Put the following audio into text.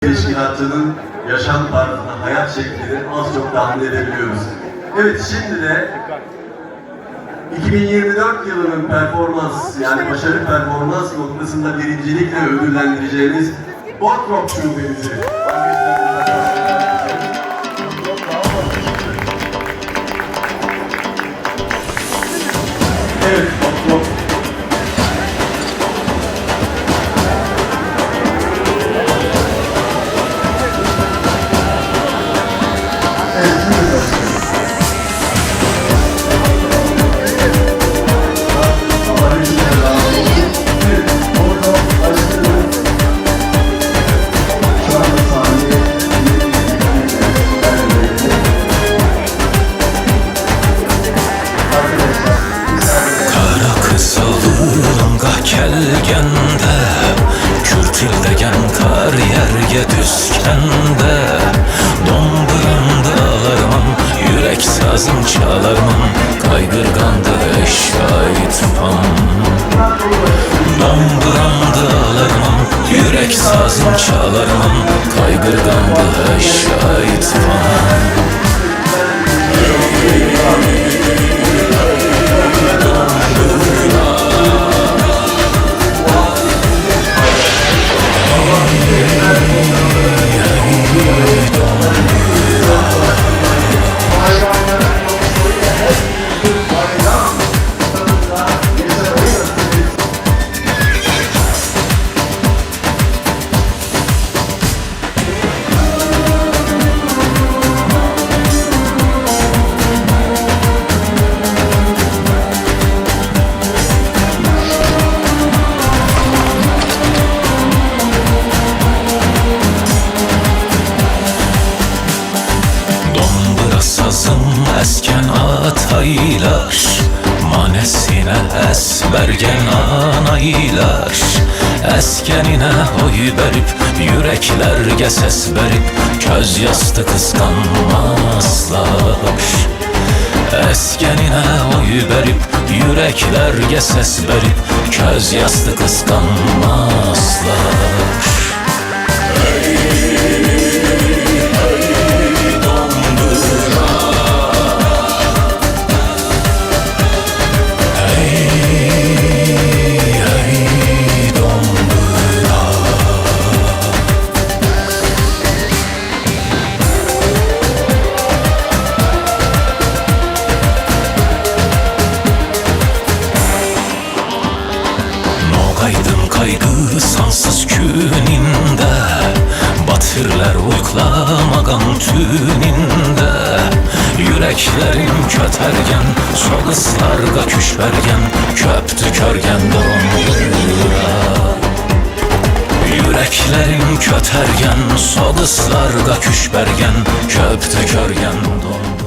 teşkilatçının yaşam tarzını, hayat şeklini az çok tahmin edebiliyoruz. Evet şimdi de 2024 yılının performans yani başarı performans noktasında birincilikle ödüllendireceğimiz Botrop şubemizi. Evet, Kürtildegen kar yerge düzkende Domburamda alarman Yürek sazım çalarman Kaygırgandı eşkayt pam Domburamda alarman Yürek sazım çalarman Kaygırgandı eşkayt pam ataylar Manesine esbergen anaylar. Eskenine oy verip Yüreklerge ses verip Köz yastı kıskanmazlar. Eskenine oy verip Yüreklerge ses verip Köz yastı kıskanmazlar. Noğaydım kaygı sansız güninde Batırlar uyklamagan tüninde. Yüreklerim kötergen Soğıslarga küşbergen Köptü körgen dondura Yüreklerim kötergen Soğıslarga küşbergen Köptü körgen dondura